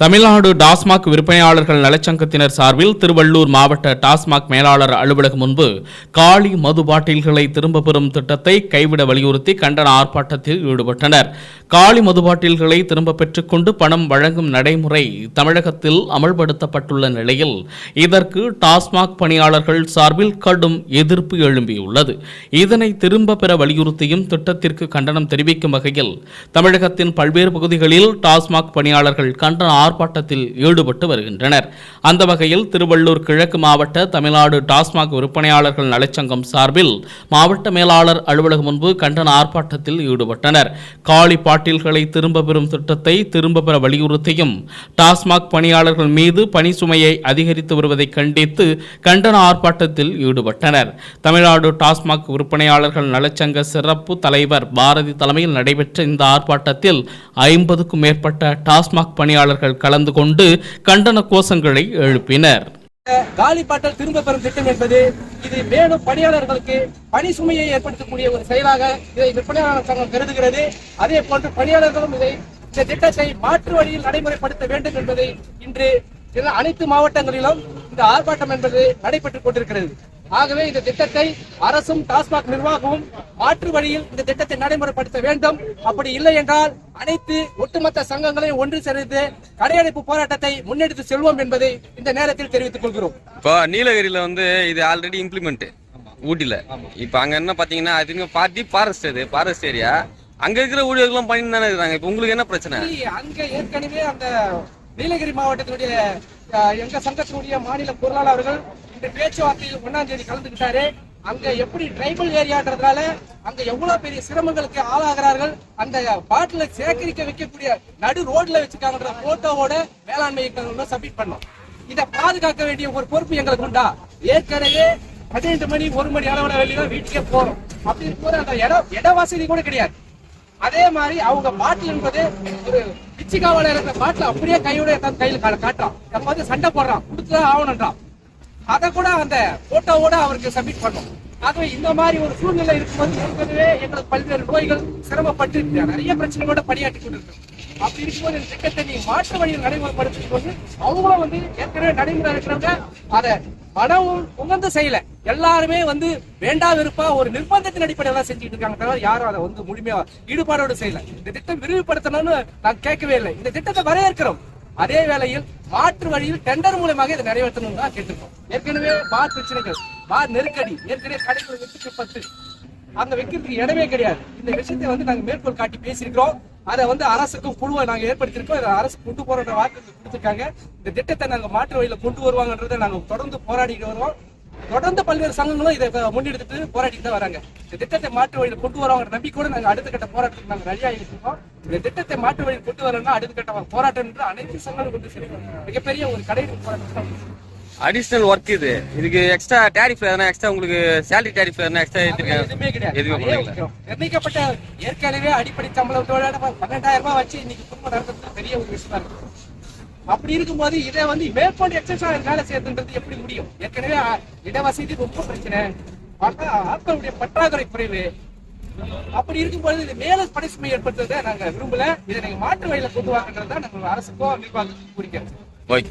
தமிழ்நாடு டாஸ்மாக் விற்பனையாளர்கள் நலச்சங்கத்தினர் சார்பில் திருவள்ளூர் மாவட்ட டாஸ்மாக் மேலாளர் அலுவலகம் முன்பு காலி மது பாட்டில்களை திரும்ப பெறும் திட்டத்தை கைவிட வலியுறுத்தி கண்டன ஆர்ப்பாட்டத்தில் ஈடுபட்டனர். காலி மது பாட்டில்களை திரும்ப பெற்றுக்கொண்டு பணம் வழங்கும் நடைமுறை தமிழகத்தில் அமல்படுத்தப்பட்டுள்ள நிலையில் இதற்கு டாஸ்மாக் பணியாளர்கள் சார்பில் கடும் எதிர்ப்பு எழும்பியுள்ளது. இதனை திரும்ப பெற வலியுறுத்தியும் திட்டத்திற்கு கண்டனம் தெரிவிக்கும் வகையில் தமிழகத்தின் பல்வேறு பகுதிகளில் டாஸ்மாக் பணியாளர்கள் கண்டன ஆர்ப்பாட்டத்தில் ஈடுபட்டு வருகின்றனர். அந்த வகையில் திருவள்ளூர் கிழக்கு மாவட்ட தமிழ்நாடு டாஸ்மாக் விற்பனையாளர்கள் நலச்சங்கம் சார்பில் மாவட்ட மேலாளர் அலுவலகம் முன்பு கண்டன ஆர்ப்பாட்டத்தில் ஈடுபட்டனர். காலி பாட்டில்களை திரும்ப பெறும் திட்டத்தை திரும்ப பெற வலியுறுத்தியும் டாஸ்மாக் பணியாளர்கள் மீது பணி சுமையை அதிகரித்து வருவதை கண்டித்து கண்டன ஆர்ப்பாட்டத்தில் ஈடுபட்டனர். தமிழ்நாடு டாஸ்மாக் விற்பனையாளர்கள் நலச்சங்க சிறப்பு தலைவர் பாரதி தலைமையில் நடைபெற்ற இந்த ஆர்ப்பாட்டத்தில் ஐம்பதுக்கும் மேற்பட்ட டாஸ்மாக் பணியாளர்கள் கலந்து கொண்டு கண்டன கோஷங்களை எழுப்பினர். காலி பாட்டல் திரும்ப பெறும் திட்டம் என்பது இது மேலும் பணியாளர்களுக்கு பணி சுமையை ஏற்படுத்தக்கூடிய ஒரு செயலாக இதை விற்பனையாளர் சங்கம் கருதுகிறது. அதே போன்று பணியாளர்களும் இதை இந்த திட்டத்தை மாற்று வழியில் நடைமுறைப்படுத்த வேண்டும் என்பதை இன்று அனைத்து மாவட்டங்களிலும் இந்த ஆர்ப்பாட்டம் என்பது நடைபெற்றுக் கொண்டிருக்கிறது. ஆகவே இந்த திட்டத்தை அரசும் டாஸ்மாக் நிர்வாகமும் மாற்று வழியில் இந்த திட்டத்தை நடைமுறைப்படுத்த வேண்டும். அப்படி இல்லை என்றால் அனைத்து ஒட்டுமொத்த சங்கங்களையும் ஒன்று சேர்ந்து கடையடைப்பு போராட்டத்தை முன்னெடுத்து செல்வோம் என்பதை இந்த நேரத்தில் தெரிவித்துக் கொள்கிறோம். இப்போ நீலகிரியில வந்து இது ஆல்ரெடி இம்ப்ளிமெண்ட் ஊட்டில இப்போ அங்க என்ன பாத்தீங்கன்னா அதுங்க பார்ட்டி ஃபாரஸ்ட் அது ஃபாரஸ்ட் ஏரியா அங்க இருக்கிற ஊழியர்களும் பண்ணிட்டு தானே இருக்காங்க. இப்போ உங்களுக்கு என்ன பிரச்சனை? அங்க ஏற்கனவே அந்த நீலகிரி மாவட்டத்தினுடைய எங்க சங்கத்தினுடைய மாநில பொருளாளர் அவர்கள் இந்த பேச்சுவார்த்தையில் ஒன்னாம் தேதி கலந்துக்கிட்டாரு அங்க எப்படி ட்ரைபல் ஏரியான்றதுனால அங்க எவ்வளவு பெரிய சிரமங்களுக்கு ஆளாகிறார்கள் அந்த பாட்டில சேகரிக்க வைக்கக்கூடிய நடு ரோட்ல வச்சிருக்காங்கன்ற போட்டோவோட வேளாண்மை இயக்கங்கள் சப்மிட் பண்ணோம். இதை பாதுகாக்க வேண்டிய ஒரு பொறுப்பு எங்களுக்கு உண்டா? ஏற்கனவே பதினைந்து மணி ஒரு மணி அளவுல வெளியில வீட்டுக்கே போறோம். அப்படி இருக்கும்போது அந்த இடம் இட வசதி கூட கிடையாது. அதே மாதிரி அவங்க பாட்டில் என்பது ஒரு பிச்சிக்காவில இருக்கிற பாட்டில் அப்படியே கையோட கையில் காட்டுறான். நம்ம வந்து சண்டை போடுறான். கொடுத்துதான் ஆகணுன்றான் அதை கூட அந்த போட்டோவோட அவருக்கு சப்மிட் பண்ணோம். ஆகவே இந்த மாதிரி ஒரு சூழ்நிலை இருக்கும்போது ஏற்கனவே எங்களுக்கு பல்வேறு நோய்கள் சிரமப்பட்டு நிறைய பிரச்சனைகளோட பணியாற்றி கொண்டிருக்கோம் அப்படி இருக்கும்போது இந்த திட்டத்தை நீ மாற்று வழியில் நடைமுறைப்படுத்தும் போது அவங்களும் வந்து ஏற்கனவே நடைமுறை இருக்கிறவங்க அதை மனமும் உகந்து செய்யல. எல்லாருமே வந்து வேண்டா விருப்பா ஒரு நிர்பந்தத்தின் அடிப்படையில தான் செஞ்சுட்டு இருக்காங்க தவிர யாரும் அதை வந்து முழுமையா ஈடுபாடோடு செய்யல. இந்த திட்டம் விரிவுபடுத்தணும்னு நான் கேட்கவே இல்லை. இந்த திட்டத்தை வரையறுக்கிறோம் அதே வேளையில் மாற்று வழியில் டெண்டர் மூலமாக இதை நிறைவேற்றணும் தான் கேட்டிருக்கோம். ஏற்கனவே பார் பிரச்சனைகள் பார் நெருக்கடி ஏற்கனவே கடைகள் வெட்டுக்கு பத்து அந்த வைக்கிறதுக்கு இடமே கிடையாது. இந்த விஷயத்தை வந்து நாங்க மேற்கோள் காட்டி பேசியிருக்கிறோம். அதை வந்து அரசுக்கும் குழுவை நாங்க ஏற்படுத்தியிருக்கோம். இதை அரசு கொண்டு போற வாக்கு கொடுத்துருக்காங்க. இந்த திட்டத்தை நாங்க மாற்று வழியில கொண்டு வருவாங்கன்றதை நாங்க தொடர்ந்து போராடிட்டு வருவோம். தொடர்ந்து பல்வேறு சங்கங்களும் இதை முன்னெடுத்துட்டு போராடிட்டு தான் வராங்க. இந்த திட்டத்தை மாற்று வழியில் கொண்டு வருவாங்க நம்பிக்கையோட நாங்க அடுத்த கட்ட போராட்டத்துக்கு நாங்க ரெடியா இருக்கோம். இந்த திட்டத்தை மாற்று வழியில் கொண்டு வரணும்னா அடுத்த கட்ட போராட்டம் என்று அனைத்து சங்கங்களும் கொண்டு செல்லும் மிகப்பெரிய ஒரு கடையில் போராட்டம் அடிஷனல் ஒர்க் இது. இதுக்கு எக்ஸ்ட்ரா டேரிஃப் எதனா எக்ஸ்ட்ரா உங்களுக்கு சேலரி டேரிஃப் எதனா எக்ஸ்ட்ரா எதுவுமே கிடையாது. எதுவுமே பண்ணல நிர்ணயிக்கப்பட்ட ஏற்கனவே அடிப்படை சம்பளத்தோட பன்னெண்டாயிரம் ரூபாய் வச்சு இன்னைக்கு குடும்பம் நடத்துறது பெரிய ஒரு விஷயம் இருக்கு. அப்படி இருக்கும்போது இதை வந்து மேற்கொண்டு எக்ஸசா வேலை செய்யறதுன்றது எப்படி முடியும்? ஏற்கனவே இடவசதி ரொம்ப பிரச்சனை. ஆட்களுடைய பற்றாக்குறை குறைவு. அப்படி இருக்கும்போது இது மேல பணி சுமை ஏற்படுத்துறதை நாங்க விரும்பல. இதை நீங்க மாற்று வழியில கொண்டு வாங்கன்றதை நாங்க அரசுக்கோ நிர்வாகத்துக்கும் குறிக்கிறோம் ஓகே